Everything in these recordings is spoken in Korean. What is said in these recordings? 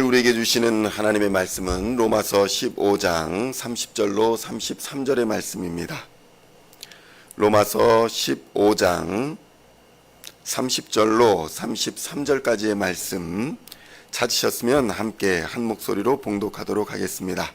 오늘 우리에게 주시는 하나님의 말씀은 로마서 15장 30절로 33절의 말씀입니다. 로마서 15장 30절로 33절까지의 말씀 찾으셨으면 함께 한 목소리로 봉독하도록 하겠습니다.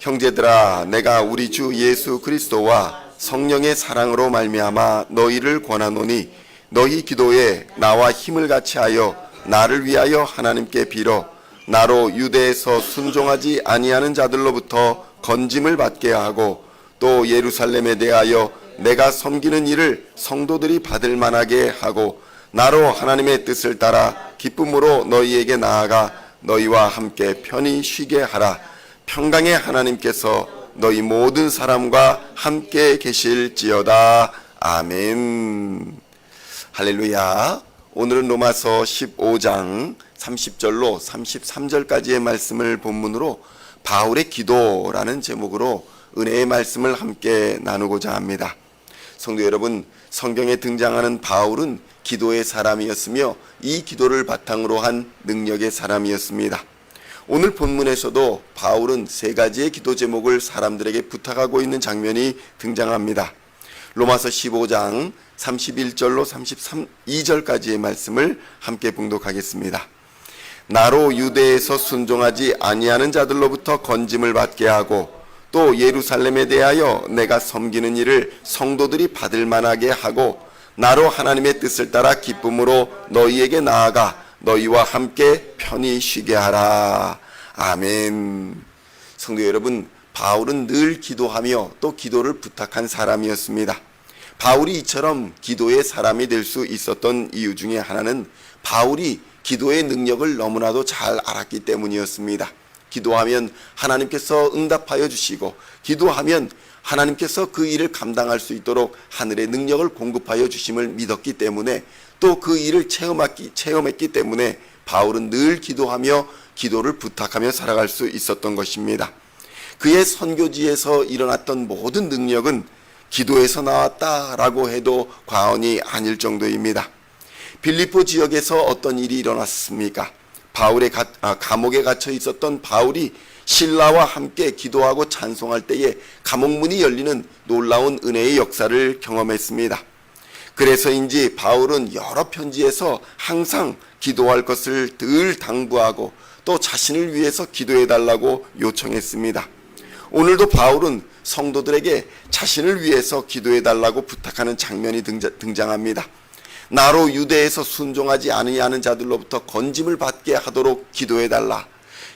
형제들아 내가 우리 주 예수 그리스도와 성령의 사랑으로 말미암아 너희를 권하노니 너희 기도에 나와 힘을 같이 하여 나를 위하여 하나님께 빌어 나로 유대에서 순종하지 아니하는 자들로부터 건짐을 받게 하고 또 예루살렘에 대하여 내가 섬기는 일을 성도들이 받을 만하게 하고 나로 하나님의 뜻을 따라 기쁨으로 너희에게 나아가 너희와 함께 편히 쉬게 하라. 평강의 하나님께서 너희 모든 사람과 함께 계실지어다. 아멘. 할렐루야 오늘은 로마서 15장 30절로 33절까지의 말씀을 본문으로 바울의 기도라는 제목으로 은혜의 말씀을 함께 나누고자 합니다. 성도 여러분, 성경에 등장하는 바울은 기도의 사람이었으며 이 기도를 바탕으로 한 능력의 사람이었습니다. 오늘 본문에서도 바울은 세 가지의 기도 제목을 사람들에게 부탁하고 있는 장면이 등장합니다. 로마서 15장 31절로 32절까지의 말씀을 함께 봉독하겠습니다. 나로 유대에서 순종하지 아니하는 자들로부터 건짐을 받게 하고 또 예루살렘에 대하여 내가 섬기는 일을 성도들이 받을 만하게 하고 나로 하나님의 뜻을 따라 기쁨으로 너희에게 나아가 너희와 함께 편히 쉬게 하라. 아멘. 성도 여러분, 바울은 늘 기도하며 또 기도를 부탁한 사람이었습니다. 바울이 이처럼 기도의 사람이 될 수 있었던 이유 중에 하나는 바울이 기도의 능력을 너무나도 잘 알았기 때문이었습니다. 기도하면 하나님께서 응답하여 주시고 기도하면 하나님께서 그 일을 감당할 수 있도록 하늘의 능력을 공급하여 주심을 믿었기 때문에 또 그 일을 체험했기, 체험했기 때문에 바울은 늘 기도하며 기도를 부탁하며 살아갈 수 있었던 것입니다. 그의 선교지에서 일어났던 모든 능력은 기도에서 나왔다라고 해도 과언이 아닐 정도입니다. 빌리포 지역에서 어떤 일이 일어났습니까? 바울의 가, 아, 감옥에 갇혀 있었던 바울이 신라와 함께 기도하고 찬송할 때에 감옥문이 열리는 놀라운 은혜의 역사를 경험했습니다. 그래서인지 바울은 여러 편지에서 항상 기도할 것을 늘 당부하고 또 자신을 위해서 기도해 달라고 요청했습니다. 오늘도 바울은 성도들에게 자신을 위해서 기도해 달라고 부탁하는 장면이 등장 합니다. 나로 유대에서 순종하지 아니하는 자들로부터 건짐을 받게 하도록 기도해 달라.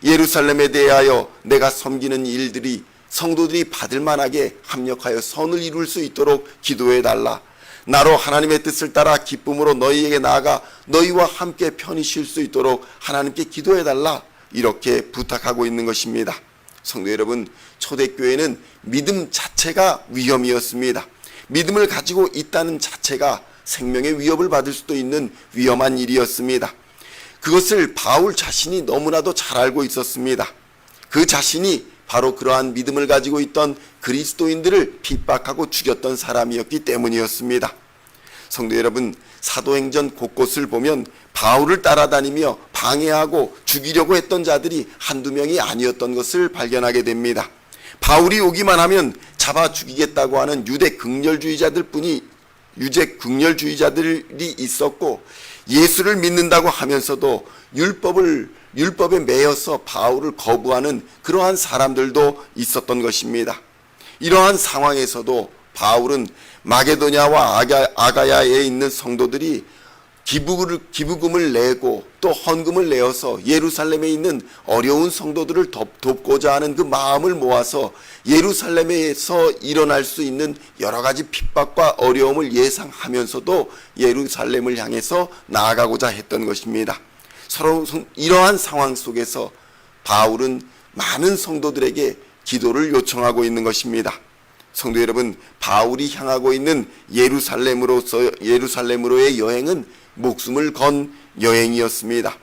예루살렘에 대하여 내가 섬기는 일들이 성도들이 받을 만하게 합력하여 선을 이룰 수 있도록 기도해 달라. 나로 하나님의 뜻을 따라 기쁨으로 너희에게 나아가 너희와 함께 편히 쉴 수 있도록 하나님께 기도해 달라. 이렇게 부탁하고 있는 것입니다. 성도 여러분, 초대교회는 믿음 자체가 위험이었습니다. 믿음을 가지고 있다는 자체가 생명의 위협을 받을 수도 있는 위험한 일이었습니다. 그것을 바울 자신이 너무나도 잘 알고 있었습니다. 그 자신이 바로 그러한 믿음을 가지고 있던 그리스도인들을 핍박하고 죽였던 사람이었기 때문이었습니다. 성도 여러분, 사도행전 곳곳을 보면 바울을 따라다니며 방해하고 죽이려고 했던 자들이 한두 명이 아니었던 것을 발견하게 됩니다. 바울이 오기만 하면 잡아 죽이겠다고 하는 유대 극렬주의자들 뿐이 유죄 극렬주의자들이 있었고 예수를 믿는다고 하면서도 율법을 율법에 매여서 바울을 거부하는 그러한 사람들도 있었던 것입니다. 이러한 상황에서도 바울은 마게도냐와 아가, 아가야에 있는 성도들이 기부를, 기부금을 내고 또 헌금을 내어서 예루살렘에 있는 어려운 성도들을 돕, 돕고자 하는 그 마음을 모아서 예루살렘에서 일어날 수 있는 여러 가지 핍박과 어려움을 예상하면서도 예루살렘을 향해서 나아가고자 했던 것입니다. 서로 이러한 상황 속에서 바울은 많은 성도들에게 기도를 요청하고 있는 것입니다. 성도 여러분, 바울이 향하고 있는 예루살렘으로서 예루살렘으로의 여행은 목숨을 건 여행이었습니다.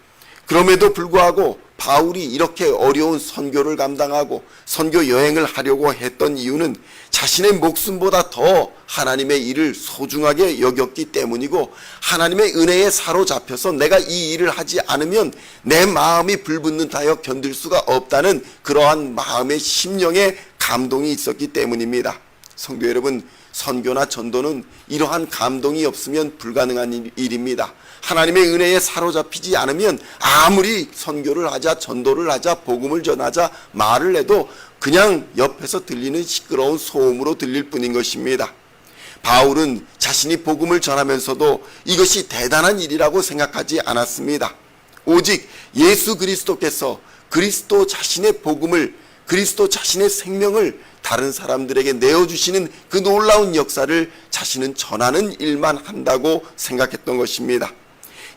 그럼에도 불구하고 바울이 이렇게 어려운 선교를 감당하고 선교 여행을 하려고 했던 이유는 자신의 목숨보다 더 하나님의 일을 소중하게 여겼기 때문이고 하나님의 은혜에 사로잡혀서 내가 이 일을 하지 않으면 내 마음이 불붙는다여 견딜 수가 없다는 그러한 마음의 심령의 감동이 있었기 때문입니다. 성도 여러분, 선교나 전도는 이러한 감동이 없으면 불가능한 일- 일입니다. 하나님의 은혜에 사로잡히지 않으면 아무리 선교를 하자, 전도를 하자, 복음을 전하자, 말을 해도 그냥 옆에서 들리는 시끄러운 소음으로 들릴 뿐인 것입니다. 바울은 자신이 복음을 전하면서도 이것이 대단한 일이라고 생각하지 않았습니다. 오직 예수 그리스도께서 그리스도 자신의 복음을 그리스도 자신의 생명을 다른 사람들에게 내어주시는 그 놀라운 역사를 자신은 전하는 일만 한다고 생각했던 것입니다.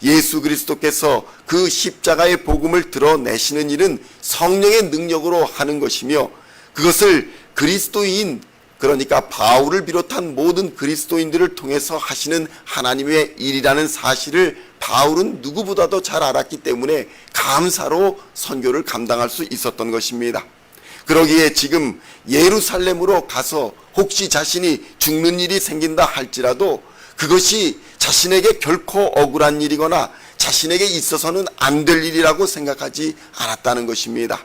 예수 그리스도께서 그 십자가의 복음을 드러내시는 일은 성령의 능력으로 하는 것이며 그것을 그리스도인 그러니까 바울을 비롯한 모든 그리스도인들을 통해서 하시는 하나님의 일이라는 사실을 바울은 누구보다도 잘 알았기 때문에 감사로 선교를 감당할 수 있었던 것입니다. 그러기에 지금 예루살렘으로 가서 혹시 자신이 죽는 일이 생긴다 할지라도 그것이 자신에게 결코 억울한 일이거나 자신에게 있어서는 안 될 일이라고 생각하지 않았다는 것입니다.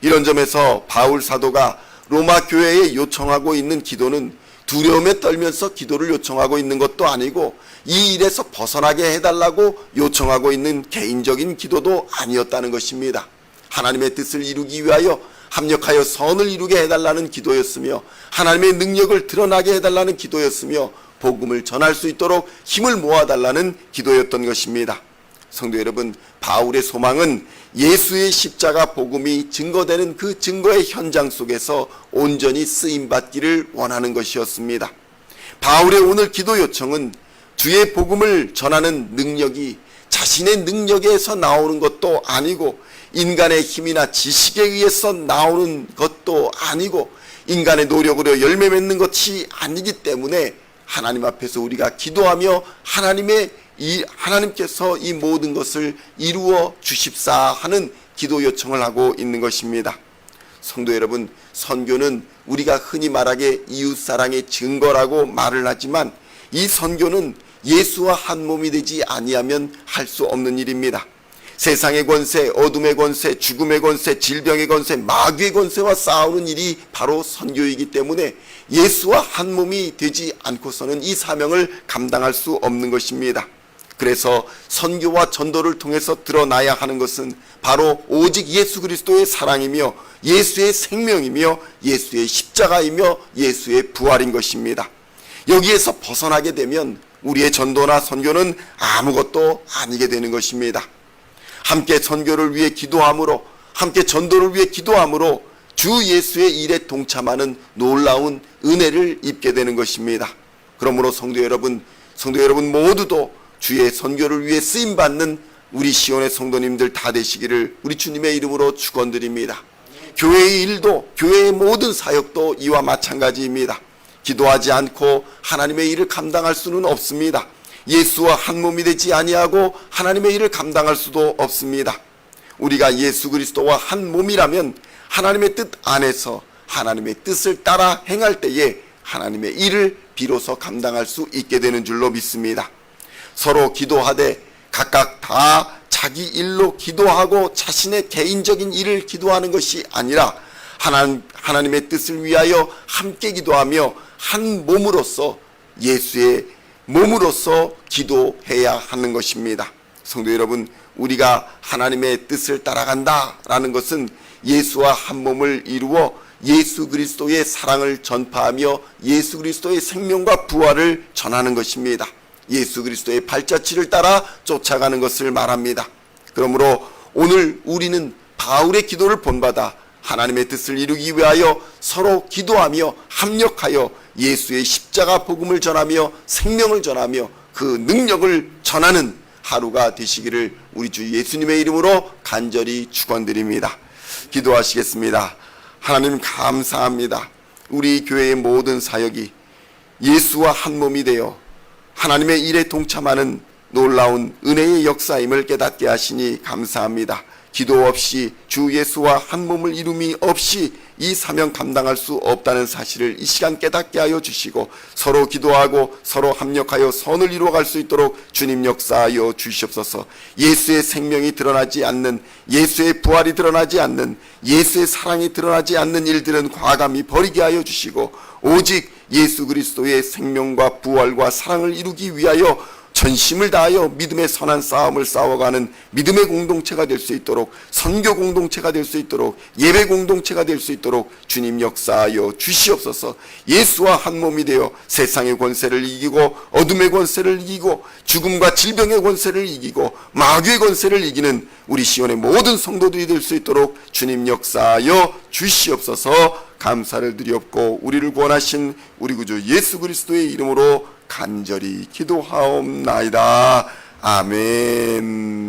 이런 점에서 바울 사도가 로마 교회에 요청하고 있는 기도는 두려움에 떨면서 기도를 요청하고 있는 것도 아니고 이 일에서 벗어나게 해달라고 요청하고 있는 개인적인 기도도 아니었다는 것입니다. 하나님의 뜻을 이루기 위하여 합력하여 선을 이루게 해달라는 기도였으며 하나님의 능력을 드러나게 해달라는 기도였으며 복음을 전할 수 있도록 힘을 모아달라는 기도였던 것입니다. 성도 여러분, 바울의 소망은 예수의 십자가 복음이 증거되는 그 증거의 현장 속에서 온전히 쓰임 받기를 원하는 것이었습니다. 바울의 오늘 기도 요청은 주의 복음을 전하는 능력이 자신의 능력에서 나오는 것도 아니고 인간의 힘이나 지식에 의해서 나오는 것도 아니고 인간의 노력으로 열매 맺는 것이 아니기 때문에 하나님 앞에서 우리가 기도하며 하나님의 이 하나님께서 이 모든 것을 이루어 주십사 하는 기도 요청을 하고 있는 것입니다. 성도 여러분, 선교는 우리가 흔히 말하기에 이웃 사랑의 증거라고 말을 하지만 이 선교는 예수와 한 몸이 되지 아니하면 할 수 없는 일입니다. 세상의 권세, 어둠의 권세, 죽음의 권세, 질병의 권세, 마귀의 권세와 싸우는 일이 바로 선교이기 때문에 예수와 한 몸이 되지 않고서는 이 사명을 감당할 수 없는 것입니다. 그래서 선교와 전도를 통해서 드러나야 하는 것은 바로 오직 예수 그리스도의 사랑이며 예수의 생명이며 예수의 십자가이며 예수의 부활인 것입니다. 여기에서 벗어나게 되면 우리의 전도나 선교는 아무것도 아니게 되는 것입니다. 함께 선교를 위해 기도함으로 함께 전도를 위해 기도함으로 주 예수의 일에 동참하는 놀라운 은혜를 입게 되는 것입니다. 그러므로 성도 여러분, 성도 여러분 모두도 주의 선교를 위해 쓰임 받는 우리 시온의 성도님들 다 되시기를 우리 주님의 이름으로 축원드립니다. 교회의 일도 교회의 모든 사역도 이와 마찬가지입니다. 기도하지 않고 하나님의 일을 감당할 수는 없습니다. 예수와 한 몸이 되지 아니하고 하나님의 일을 감당할 수도 없습니다. 우리가 예수 그리스도와 한 몸이라면 하나님의 뜻 안에서 하나님의 뜻을 따라 행할 때에 하나님의 일을 비로소 감당할 수 있게 되는 줄로 믿습니다. 서로 기도하되 각각 다 자기 일로 기도하고 자신의 개인적인 일을 기도하는 것이 아니라 하나님, 하나님의 뜻을 위하여 함께 기도하며 한 몸으로서 예수의 몸으로서 기도해야 하는 것입니다. 성도 여러분, 우리가 하나님의 뜻을 따라간다라는 것은 예수와 한 몸을 이루어 예수 그리스도의 사랑을 전파하며 예수 그리스도의 생명과 부활을 전하는 것입니다. 예수 그리스도의 발자취를 따라 쫓아가는 것을 말합니다. 그러므로 오늘 우리는 바울의 기도를 본받아 하나님의 뜻을 이루기 위하여 서로 기도하며 합력하여 예수의 십자가 복음을 전하며 생명을 전하며 그 능력을 전하는 하루가 되시기를 우리 주 예수님의 이름으로 간절히 축원드립니다. 기도하시겠습니다. 하나님 감사합니다. 우리 교회의 모든 사역이 예수와 한 몸이 되어 하나님의 일에 동참하는 놀라운 은혜의 역사임을 깨닫게 하시니 감사합니다. 기도 없이 주 예수와 한 몸을 이룸이 없이 이 사명 감당할 수 없다는 사실을 이 시간 깨닫게 하여 주시고 서로 기도하고 서로 합력하여 선을 이루어갈 수 있도록 주님 역사하여 주시옵소서. 예수의 생명이 드러나지 않는 예수의 부활이 드러나지 않는 예수의 사랑이 드러나지 않는 일들은 과감히 버리게 하여 주시고 오직 예수 그리스도의 생명과 부활과 사랑을 이루기 위하여 전심을 다하여 믿음의 선한 싸움을 싸워가는 믿음의 공동체가 될 수 있도록 선교 공동체가 될 수 있도록 예배 공동체가 될 수 있도록 주님 역사하여 주시옵소서. 예수와 한 몸이 되어 세상의 권세를 이기고 어둠의 권세를 이기고 죽음과 질병의 권세를 이기고 마귀의 권세를 이기는 우리 시온의 모든 성도들이 될 수 있도록 주님 역사하여 주시옵소서. 감사를 드리옵고 우리를 구원하신 우리 구주 예수 그리스도의 이름으로 간절히 기도하옵나이다. 아멘.